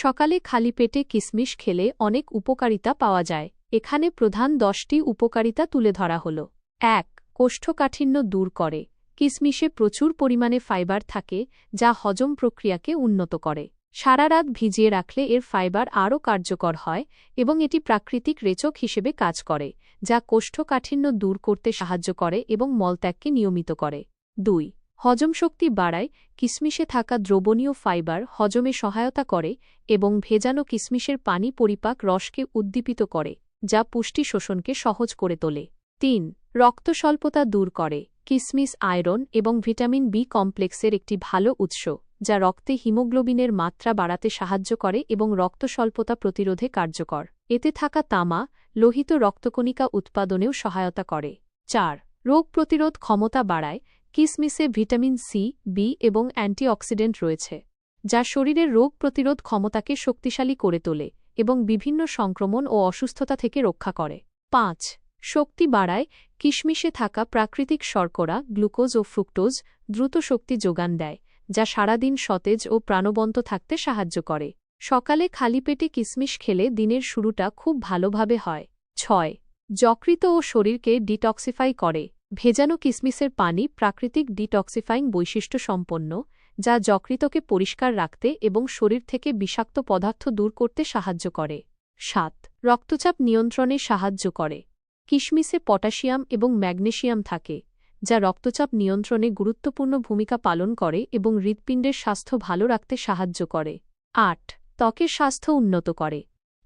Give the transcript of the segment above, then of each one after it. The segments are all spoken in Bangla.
সকালে খালি পেটে কিসমিস খেলে অনেক উপকারিতা পাওয়া যায়। এখানে প্রধান দশটি উপকারিতা তুলে ধরা হল। এক, কোষ্ঠকাঠিন্য দূর করে। কিসমিসে প্রচুর পরিমাণে ফাইবার থাকে, যা হজম প্রক্রিয়াকে উন্নত করে। সারা রাত ভিজিয়ে রাখলে এর ফাইবার আরও কার্যকর হয় এবং এটি প্রাকৃতিক রেচক হিসেবে কাজ করে, যা কোষ্ঠকাঠিন্য দূর করতে সাহায্য করে এবং মলত্যাগকে নিয়মিত করে। দুই হজমশক্তি বাড়ায়, কিসমিসে থাকা দ্রবণীয় ফাইবার হজমে সহায়তা করে এবং ভেজানো কিসমিসের পানি পরিপাক রসকে উদ্দীপিত করে, যা পুষ্টি শোষণকে সহজ করে তোলে। তিন, রক্তস্বল্পতা দূর করে। কিসমিস আয়রন এবং ভিটামিন বি কমপ্লেক্সের একটি ভালো উৎস, যা রক্তে হিমোগ্লোবিনের মাত্রা বাড়াতে সাহায্য করে এবং রক্তস্বল্পতা প্রতিরোধে কার্যকর। এতে থাকা তামা, লোহিত রক্তকণিকা উৎপাদনেও সহায়তা করে। চার, রোগ প্রতিরোধ ক্ষমতা বাড়ায় কিসমিসে ভিটামিন সি বি এবং অ্যান্টিঅক্সিডেন্ট রয়েছে, যা শরীরের রোগ প্রতিরোধ ক্ষমতাকে শক্তিশালী করে তোলে এবং বিভিন্ন সংক্রমণ ও অসুস্থতা থেকে রক্ষা করে। পাঁচ, শক্তি বাড়ায় কিশমিশে থাকা প্রাকৃতিক শর্করা, গ্লুকোজ ও ফ্রুক্টোজ দ্রুত শক্তি যোগান দেয়, যা সারাদিন সতেজ ও প্রাণবন্ত থাকতে সাহায্য করে। সকালে খালি পেটে কিসমিস খেলে দিনের শুরুটা খুব ভালোভাবে হয়। ছয় যকৃত ও শরীরকে ডিটক্সিফাই করে। ভেজানো কিসমিসের পানি প্রাকৃতিক ডিটক্সিফাইং বৈশিষ্ট্য সম্পন্ন, যা যকৃতকে পরিষ্কার রাখতে এবং শরীর থেকে বিষাক্ত পদার্থ দূর করতে সাহায্য করে। সাত, রক্তচাপ নিয়ন্ত্রণে সাহায্য করে। কিশমিসে পটাশিয়াম এবং ম্যাগনেশিয়াম থাকে, যা রক্তচাপ নিয়ন্ত্রণে গুরুত্বপূর্ণ ভূমিকা পালন করে এবং হৃৎপিণ্ডের স্বাস্থ্য ভালো রাখতে সাহায্য করে। আট, ত্বকের স্বাস্থ্য উন্নত করে।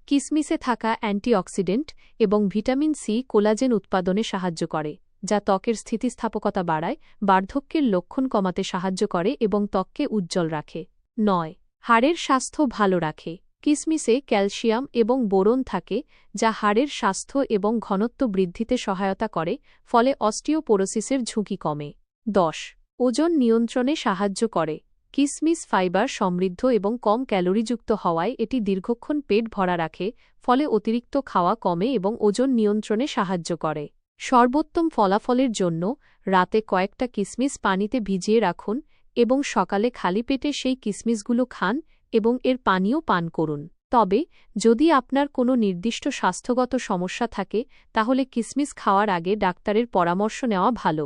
কিসমিসে থাকা অ্যান্টিঅক্সিডেন্ট এবং ভিটামিন সি কোলাজেন উৎপাদনে সাহায্য করে। যা ত্বকের স্থিতিস্থাপকতা বাড়ায়, বার্ধক্যের লক্ষণ কমাতে সাহায্য করে এবং ত্বককে উজ্জ্বল রাখে। নয়, হাড়ের স্বাস্থ্য ভালো রাখে। কিসমিসে ক্যালসিয়াম এবং বোরন থাকে, যা হাড়ের স্বাস্থ্য এবং ঘনত্ব বৃদ্ধিতে সহায়তা করে, ফলে অস্টিওপোরোসিসের ঝুঁকি কমে। দশ, ওজন নিয়ন্ত্রণে সাহায্য করে। কিসমিস ফাইবার সমৃদ্ধ এবং কম ক্যালোরিযুক্ত হওয়ায় এটি দীর্ঘক্ষণ পেট ভরা রাখে, ফলে অতিরিক্ত খাওয়া কমে এবং ওজন নিয়ন্ত্রণে সাহায্য করে। সর্বোত্তম ফলাফলের জন্য রাতে কয়েকটা কিসমিস পানিতে ভিজিয়ে রাখুন এবং সকালে খালি পেটে সেই কিসমিসগুলো খান এবং এর পানীয় পান করুন। তবে, যদি আপনার কোনো নির্দিষ্ট স্বাস্থ্যগত সমস্যা থাকে, তাহলে কিসমিস খাওয়ার আগে ডাক্তারের পরামর্শ নেওয়া ভালো।